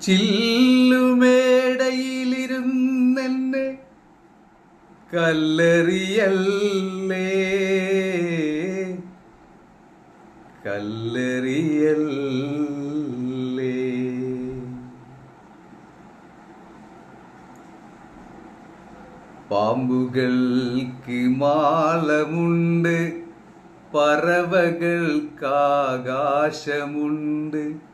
ചില്ലുമേടയിലിരുന്നെന്നെ കല്ലെറിയല്ലേ? കല്ലെറിയല്ലേ? പാമ്പുകൾക്ക് മാലമുണ്ട് പറവകൾക്കാകാശമുണ്ട്.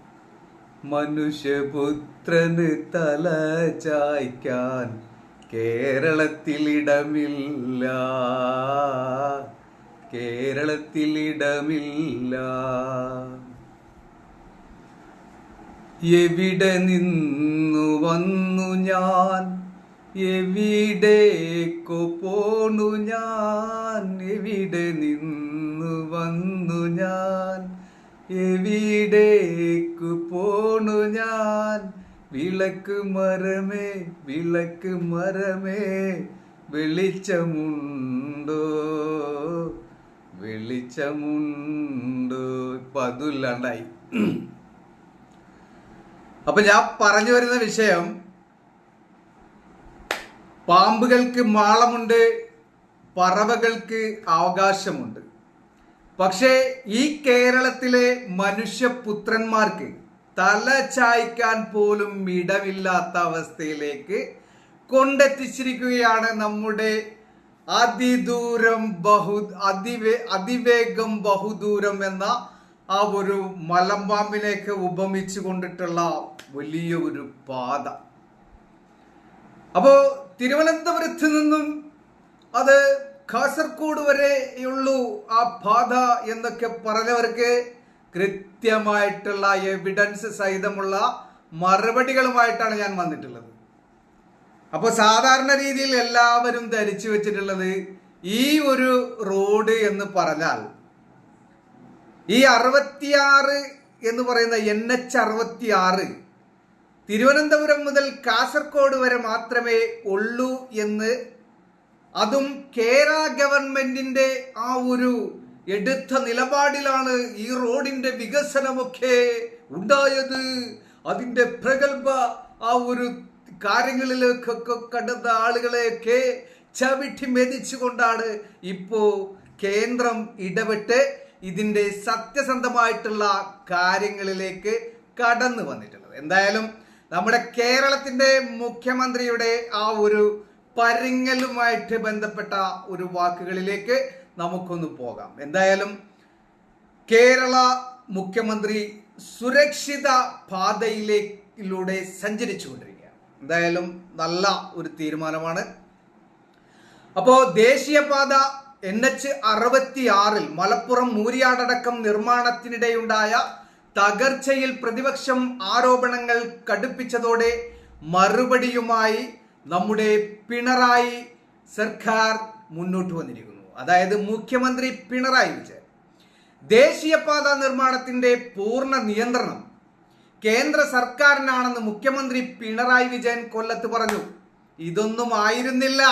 മനുഷ്യപുത്രന് തല ചായ്ക്കാൻ കേരളത്തിലിടമില്ല. കേരളത്തിലിടമില്ല. എവിടെ നിന്നു വന്നു ഞാൻ? എവിടേക്കു പോണു ഞാൻ? എവിടെ നിന്നു വന്നു ഞാൻ? എവിടേക്കു പോണു ഞാൻ. വിളക്ക് മരമേ വിളക്ക് മരമേ വെളിച്ചമുണ്ടോ? വെളിച്ചമുണ്ടോ? ഇപ്പൊ അതുമില്ലാണ്ടായി അപ്പൊ ഞാൻ പറഞ്ഞു വരുന്ന വിഷയം പാമ്പുകൾക്ക് മാളമുണ്ട് പറവകൾക്ക് അവകാശമുണ്ട്. പക്ഷേ ഈ കേരളത്തിലെ മനുഷ്യപുത്രന്മാർക്ക് തല ചായ്ക്കാൻ പോലും ഇടമില്ലാത്ത അവസ്ഥയിലേക്ക് കൊണ്ടെത്തിച്ചിരിക്കുകയാണ് നമ്മുടെ അതിദൂരം ബഹു അതിവേ അതിവേഗം ബഹുദൂരം എന്ന ആ ഒരു മലമ്പാമ്പിനെയൊക്കെ ഉപമിച്ചു കൊണ്ടിട്ടുള്ള വലിയ ഒരു പാത. അപ്പോ തിരുവനന്തപുരത്ത് നിന്നും അത് കാസർഗോഡ് വരെയുള്ളൂ ആ പാത എന്നൊക്കെ പറഞ്ഞവർക്ക് കൃത്യമായിട്ടുള്ള എവിഡൻസ് സഹിതമുള്ള മറുപടികളുമായിട്ടാണ് ഞാൻ വന്നിട്ടുള്ളത്. അപ്പോൾ സാധാരണ രീതിയിൽ എല്ലാവരും ധരിച്ചു വെച്ചിട്ടുള്ളത് ഈ ഒരു റോഡ് എന്ന് പറഞ്ഞാൽ ഈ അറുപത്തിയാറ് എന്ന് പറയുന്ന എൻ എച്ച് അറുപത്തിയാറ് തിരുവനന്തപുരം മുതൽ കാസർഗോഡ് വരെ മാത്രമേ ഉള്ളൂ എന്ന് അതും കേരള ഗവൺമെന്റിന്റെ ആ ഒരു എടുത്ത നിലപാടിലാണ് ഈ റോഡിന്റെ വികസനമൊക്കെ ഉണ്ടായത്. അതിന്റെ പ്രഗത്ഭ ആ ഒരു കാര്യങ്ങളിലേക്കൊക്കെ കടന്ന ആളുകളെയൊക്കെ ചവിട്ടി മെതിച്ചുകൊണ്ടാണ് ഇപ്പോ കേന്ദ്രം ഇടപെട്ട് ഇതിന്റെ സത്യസന്ധമായിട്ടുള്ള കാര്യങ്ങളിലേക്ക് കടന്നു വന്നിട്ടുള്ളത്. എന്തായാലും നമ്മുടെ കേരളത്തിന്റെ മുഖ്യമന്ത്രിയുടെ ആ ഒരു പരിങ്ങലുമായിട്ട് ബന്ധപ്പെട്ട ഒരു വാക്കുകളിലേക്ക് നമുക്കൊന്ന് പോകാം. എന്തായാലും കേരള മുഖ്യമന്ത്രി സുരക്ഷിത പാതയിലേക്കിലൂടെ സഞ്ചരിച്ചുകൊണ്ടിരിക്കുകയാണ്. എന്തായാലും നല്ല ഒരു തീരുമാനമാണ്. അപ്പോൾ ദേശീയപാത എൻ എച്ച് അറുപത്തി ആറിൽ മലപ്പുറം മൂരിയാടടക്കം നിർമ്മാണത്തിനിടെയുണ്ടായ തകർച്ചയിൽ പ്രതിപക്ഷം ആരോപണങ്ങൾ കടുപ്പിച്ചതോടെ മറുപടിയുമായി നമ്മുടെ പിണറായി സർക്കാർ മുന്നോട്ട് വന്നിരിക്കുന്നു. അതായത് മുഖ്യമന്ത്രി പിണറായി വിജയൻ. ദേശീയപാത നിർമ്മാണത്തിന്റെ പൂർണ നിയന്ത്രണം കേന്ദ്ര സർക്കാരിനാണെന്ന് മുഖ്യമന്ത്രി പിണറായി വിജയൻ കൊല്ലത്ത് പറഞ്ഞു. ഇതൊന്നും ആയിരുന്നില്ല.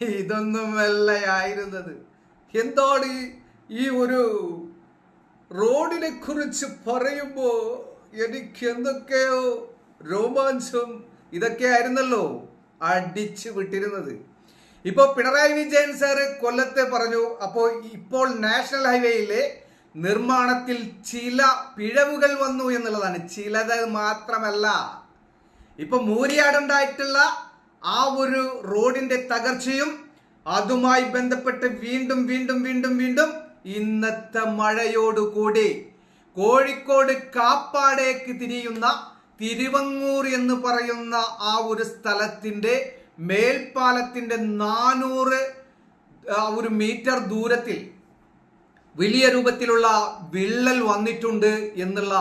ഇതൊന്നുമല്ല ആയിരുന്നത്. ഈ- ഒരു റോഡിനെ കുറിച്ച് പറയുമ്പോ എനിക്ക് എന്തൊക്കെയോ രോമാഞ്ചം. ഇതൊക്കെ ആയിരുന്നല്ലോ. അടിച്ചു വിട്ടിരുന്നത്. ഇപ്പോൾ പിണറായി വിജയൻ സാറ് കൊല്ലത്തെ പറഞ്ഞു അപ്പോൾ ഇപ്പോൾ നാഷണൽ ഹൈവേയിലെ നിർമ്മാണത്തിൽ ചില പിഴവുകൾ വന്നു എന്നുള്ളതാണ്. ചിലത് മാത്രമല്ല. ഇപ്പൊ മൂരിയാടുണ്ടായിട്ടുള്ള ആ ഒരു റോഡിന്റെ തകർച്ചയും അതുമായി ബന്ധപ്പെട്ട് വീണ്ടും വീണ്ടും വീണ്ടും വീണ്ടും ഇന്നത്തെ മഴയോടുകൂടി കോഴിക്കോട് കാപ്പാടേക്ക് തിരിയുന്ന തിരുവങ്ങൂർ എന്ന് പറയുന്ന ആ ഒരു സ്ഥലത്തിന്റെ മേൽപ്പാലത്തിന്റെ നാനൂറ് ഒരു മീറ്റർ ദൂരത്തിൽ വലിയ രൂപത്തിലുള്ള വിള്ളൽ വന്നിട്ടുണ്ട് എന്നുള്ള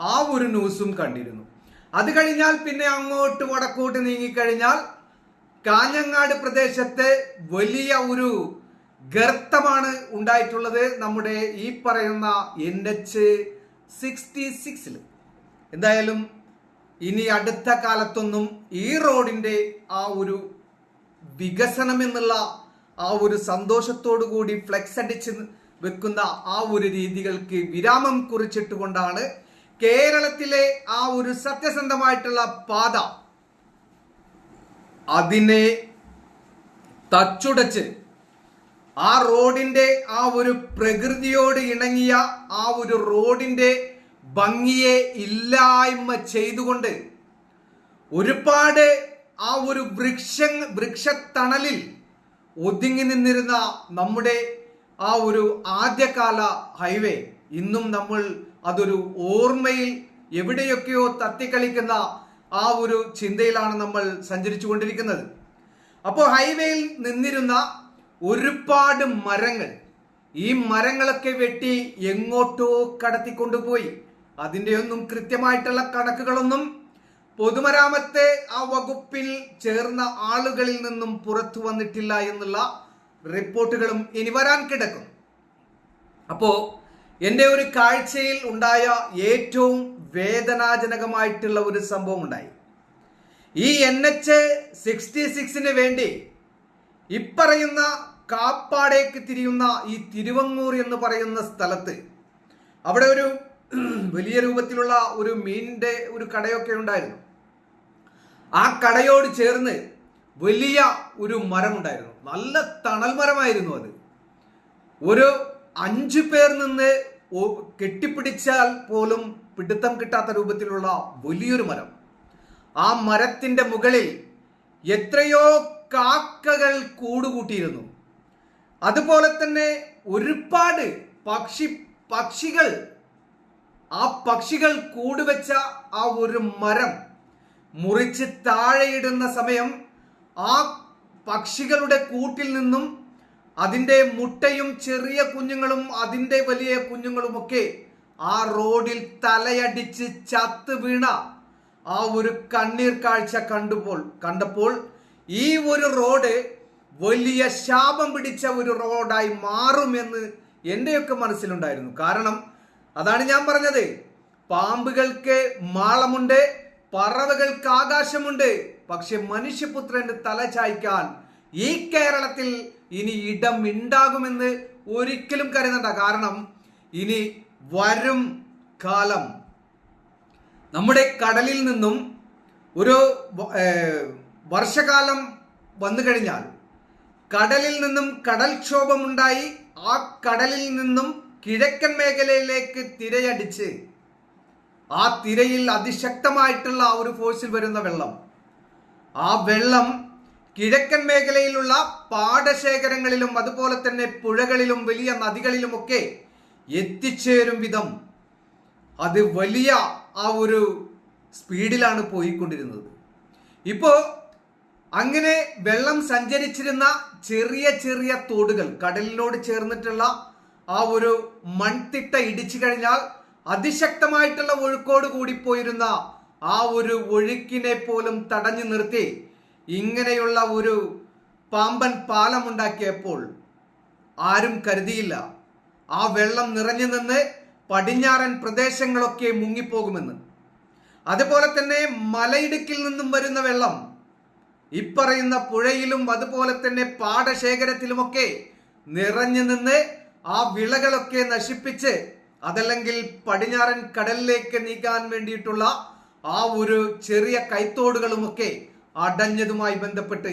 ആ ഒരു ന്യൂസും കണ്ടിരുന്നു. അത് കഴിഞ്ഞാൽ പിന്നെ അങ്ങോട്ട് വടക്കോട്ട് നീങ്ങിക്കഴിഞ്ഞാൽ കാഞ്ഞങ്ങാട് പ്രദേശത്തെ വലിയ ഒരു ഗർത്തമാണ് ഉണ്ടായിട്ടുള്ളത് നമ്മുടെ ഈ പറയുന്ന എൻ എച്ച് സിക്സ്റ്റി സിക്സിൽ എന്തായാലും ഇനി അടുത്ത കാലത്തൊന്നും ഈ റോഡിന്റെ ആ ഒരു വികസനം എന്നുള്ള ആ ഒരു സന്തോഷത്തോടു കൂടി ഫ്ലെക്സ് അടിച്ച് വെക്കുന്ന ആ ഒരു രീതികൾക്ക് വിരാമം കുറിച്ചിട്ടുകൊണ്ടാണ് കേരളത്തിലെ ആ ഒരു സത്യസന്ധമായിട്ടുള്ള പാത അതിനെ തച്ചുടച്ച് ആ റോഡിന്റെ ആ ഒരു പ്രകൃതിയോട് ഇണങ്ങിയ ആ ഒരു റോഡിന്റെ ഭംഗിയെ ഇല്ലായ്മ ചെയ്തുകൊണ്ട് ഒരുപാട് ആ ഒരു വൃക്ഷ വൃക്ഷത്തണലിൽ ഒതുങ്ങി നിന്നിരുന്ന നമ്മുടെ ആ ഒരു ആദ്യകാല ഹൈവേ ഇന്നും നമ്മൾ അതൊരു ഓർമ്മയിൽ എവിടെയൊക്കെയോ തത്തിക്കളിക്കുന്ന ആ ഒരു ചിന്തയിലാണ് നമ്മൾ സഞ്ചരിച്ചു കൊണ്ടിരിക്കുന്നത് അപ്പോൾ ഹൈവേയിൽ നിന്നിരുന്ന ഒരുപാട് മരങ്ങൾ ഈ മരങ്ങളൊക്കെ വെട്ടി എങ്ങോട്ടോ കടത്തിക്കൊണ്ടുപോയി. അതിന്റെ ഒന്നും കൃത്യമായിട്ടുള്ള കണക്കുകളൊന്നും പൊതുമരാമത്തെ ആ വകുപ്പിൽ ചേർന്ന ആളുകളിൽ നിന്നും പുറത്തു വന്നിട്ടില്ല എന്നുള്ള റിപ്പോർട്ടുകളും ഇനി വരാൻ കിടക്കും അപ്പോ എന്റെ ഒരു കാഴ്ചയിൽ ഉണ്ടായ ഏറ്റവും വേദനാജനകമായിട്ടുള്ള ഒരു സംഭവം ഉണ്ടായി. ഈ എൻ എച്ച് സിക്സ്റ്റി സിക്സിന് വേണ്ടി ഇപ്പറയുന്ന കാപ്പാടേക്ക് തിരിയുന്ന ഈ തിരുവങ്ങൂർ എന്ന് പറയുന്ന സ്ഥലത്ത് അവിടെ ഒരു വലിയ രൂപത്തിലുള്ള ഒരു മീനിന്റെ ഒരു കടയൊക്കെ ഉണ്ടായിരുന്നു. ആ കടയോട് ചേർന്ന് വലിയ ഒരു മരമുണ്ടായിരുന്നു. നല്ല തണൽ മരമായിരുന്നു അത്. ഒരു അഞ്ചു പേർ നിന്ന് കെട്ടിപ്പിടിച്ചാൽ പോലും പിടുത്തം കിട്ടാത്ത രൂപത്തിലുള്ള വലിയൊരു മരം. ആ മരത്തിന്റെ മുകളിൽ എത്രയോ കാക്കകൾ കൂടുകൂട്ടിയിരുന്നു. അതുപോലെ തന്നെ ഒരുപാട് പക്ഷി പക്ഷികൾ ആ പക്ഷികൾ കൂടുവെച്ച ആ ഒരു മരം മുറിച്ച് താഴെയിടുന്ന സമയം ആ പക്ഷികളുടെ കൂട്ടിൽ നിന്നും അതിന്റെ മുട്ടയും ചെറിയ കുഞ്ഞുങ്ങളും അതിന്റെ വലിയ കുഞ്ഞുങ്ങളുമൊക്കെ ആ റോഡിൽ തലയടിച്ച് ചത്ത് വീണ ആ ഒരു കണ്ണീർ കാഴ്ച കണ്ടുപോൾ കണ്ടപ്പോൾ ഈ ഒരു റോഡ് വലിയ ശാപം പിടിച്ച ഒരു റോഡായി മാറുമെന്ന് എന്റെയൊക്കെ മനസ്സിലുണ്ടായിരുന്നു. കാരണം അതാണ് ഞാൻ പറഞ്ഞത്. പാമ്പുകൾക്ക് മാളമുണ്ട് പറവകൾക്ക് ആകാശമുണ്ട്. പക്ഷെ മനുഷ്യപുത്രന്റെ തല ചായ്ക്കാൻ ഈ കേരളത്തിൽ ഇനി ഇടം ഉണ്ടാകുമെന്ന് ഒരിക്കലും കരുതണ്ട. കാരണം ഇനി വരും കാലം. നമ്മുടെ കടലിൽ നിന്നും ഒരു വർഷകാലം വന്നു കഴിഞ്ഞാൽ കടലിൽ നിന്നും കടൽക്ഷോഭമുണ്ടായി. ആ കടലിൽ നിന്നും കിഴക്കൻ മേഖലയിലേക്ക് തിരയടിച്ച് ആ തിരയിൽ അതിശക്തമായിട്ടുള്ള ആ ഒരു ഫോഴ്സിൽ വരുന്ന വെള്ളം. ആ വെള്ളം കിഴക്കൻ മേഖലയിലുള്ള പാടശേഖരങ്ങളിലും അതുപോലെ തന്നെ പുഴകളിലും വലിയ നദികളിലുമൊക്കെ എത്തിച്ചേരും വിധം അത് വലിയ ആ ഒരു സ്പീഡിലാണ് പോയിക്കൊണ്ടിരുന്നത്. ഇപ്പോ അങ്ങനെ വെള്ളം സഞ്ചരിച്ചിരുന്ന ചെറിയ ചെറിയ തോടുകൾ കടലിനോട് ചേർന്നിട്ടുള്ള ആ ഒരു മൺതിട്ട ഇടിച്ചു കഴിഞ്ഞാൽ അതിശക്തമായിട്ടുള്ള ഒഴുക്കോട് കൂടി പോയിരുന്ന ആ ഒരു ഒഴുക്കിനെ പോലും തടഞ്ഞു നിർത്തി ഇങ്ങനെയുള്ള ഒരു പാമ്പൻ പാലമുണ്ടാക്കിയപ്പോൾ ആരും കരുതിയില്ല. ആ വെള്ളം നിറഞ്ഞു നിന്ന് പടിഞ്ഞാറൻ പ്രദേശങ്ങളൊക്കെ മുങ്ങിപ്പോകുമെന്ന്. അതുപോലെ തന്നെ മലയിടുക്കിൽ നിന്നും വരുന്ന വെള്ളം ഇപ്പറയുന്ന പുഴയിലും അതുപോലെ തന്നെ പാടശേഖരത്തിലുമൊക്കെ നിറഞ്ഞു നിന്ന് ആ വിളകളൊക്കെ നശിപ്പിച്ച് അതല്ലെങ്കിൽ പടിഞ്ഞാറൻ കടലിലേക്ക് നീക്കാൻ വേണ്ടിയിട്ടുള്ള ആ ഒരു ചെറിയ കൈത്തോടുകളുമൊക്കെ അടഞ്ഞതുമായി ബന്ധപ്പെട്ട്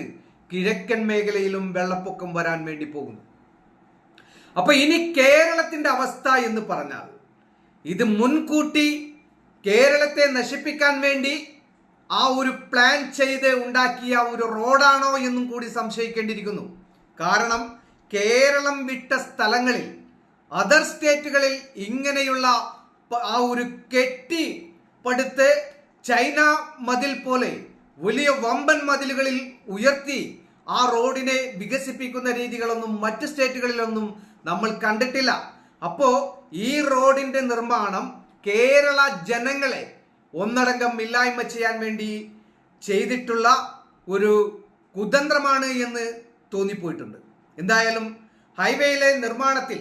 കിഴക്കൻ മേഖലയിലും വെള്ളപ്പൊക്കം വരാൻ വേണ്ടി പോകുന്നു. അപ്പൊ ഇനി കേരളത്തിന്റെ അവസ്ഥ എന്ന് പറഞ്ഞാൽ ഇത് മുൻകൂട്ടി കേരളത്തെ നശിപ്പിക്കാൻ വേണ്ടി ആ ഒരു പ്ലാൻ ചെയ്ത് ഉണ്ടാക്കിയ ഒരു റോഡാണോ എന്നും കൂടി സംശയിക്കേണ്ടിയിരിക്കുന്നു. കാരണം കേരളം വിട്ട സ്ഥലങ്ങളിൽ അതർ സ്റ്റേറ്റുകളിൽ ഇങ്ങനെയുള്ള ആ ഒരു കെട്ടി പടുത്ത് ചൈന മതിൽ പോലെ വലിയ വമ്പൻ മതിലുകളിൽ ഉയർത്തി ആ റോഡിനെ വികസിപ്പിക്കുന്ന രീതികളൊന്നും മറ്റ് സ്റ്റേറ്റുകളിലൊന്നും നമ്മൾ കണ്ടിട്ടില്ല. അപ്പോ ഈ റോഡിന്റെ നിർമ്മാണം കേരള ജനങ്ങളെ ഒന്നടങ്കം ഇല്ലായ്മ ചെയ്യാൻ വേണ്ടി ചെയ്തിട്ടുള്ള ഒരു കുതന്ത്രമാണ് എന്ന് തോന്നിപ്പോയിട്ടുണ്ട്. എന്തായാലും ഹൈവേയിലെ നിർമ്മാണത്തിൽ